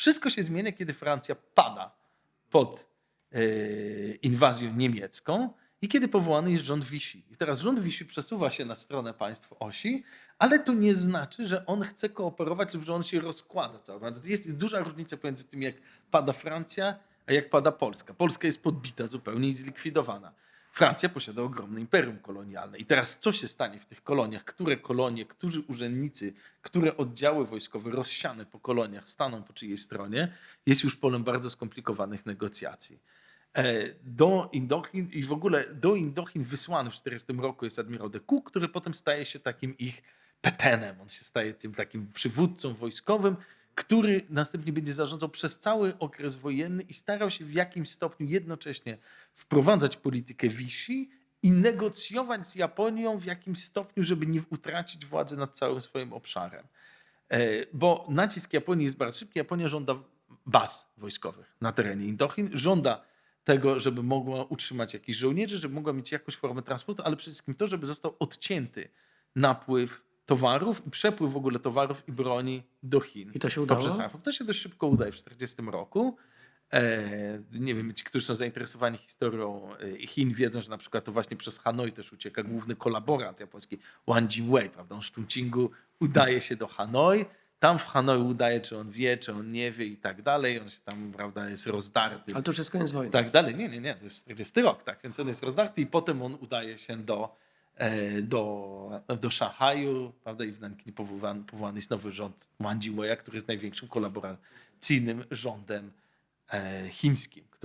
Wszystko się zmienia, kiedy Francja pada pod e, inwazją niemiecką i kiedy powołany jest rząd Vichy. I teraz rząd Vichy przesuwa się na stronę państw osi, ale to nie znaczy, że on chce kooperować lub że on się rozkłada. Jest, jest duża różnica pomiędzy tym, jak pada Francja, a jak pada Polska. Polska jest podbita zupełnie i zlikwidowana. Francja posiada ogromne imperium kolonialne. I teraz co się stanie w tych koloniach? Które kolonie, którzy urzędnicy, które oddziały wojskowe rozsiane po koloniach staną po czyjej stronie, jest już polem bardzo skomplikowanych negocjacji. E, Do Indochin i w ogóle do Indochin wysłany w 40 roku jest admirał de Coux, który potem staje się takim ich petenem. On się staje tym takim przywódcą wojskowym, który następnie będzie zarządzał przez cały okres wojenny i starał się w jakimś stopniu jednocześnie wprowadzać politykę Vichy i negocjować z Japonią w jakimś stopniu, żeby nie utracić władzy nad całym swoim obszarem. E, Bo nacisk Japonii jest bardzo szybki. Japonia żąda baz wojskowych na terenie Indochin. Żąda tego, żeby mogła utrzymać jakichś żołnierzy, żeby mogła mieć jakąś formę transportu, ale przede wszystkim to, żeby został odcięty napływ towarów i przepływ w ogóle towarów i broni do Chin. I to się udało? Poprzez. To się dość szybko udaje w 1940 roku. E, nie wiem, ci, którzy są zainteresowani historią e, Chin, wiedzą, że na przykład to właśnie przez Hanoi też ucieka główny kolaborant japoński Wang Jingwei, prawda? On z Chongqingu udaje się do Hanoi, tam w Hanoi udaje, czy on wie, czy on nie wie i tak dalej. On się tam, prawda, jest rozdarty Ale to już jest koniec wojny. tak dalej. Nie, nie, nie, to jest 40 rok, tak, więc on jest rozdarty i potem on udaje się do, do, do Szanghaju, prawda, i w Nankinie powołany, powołany jest nowy rząd Jingweia, który jest największym kolaboracyjnym rządem e, chińskim,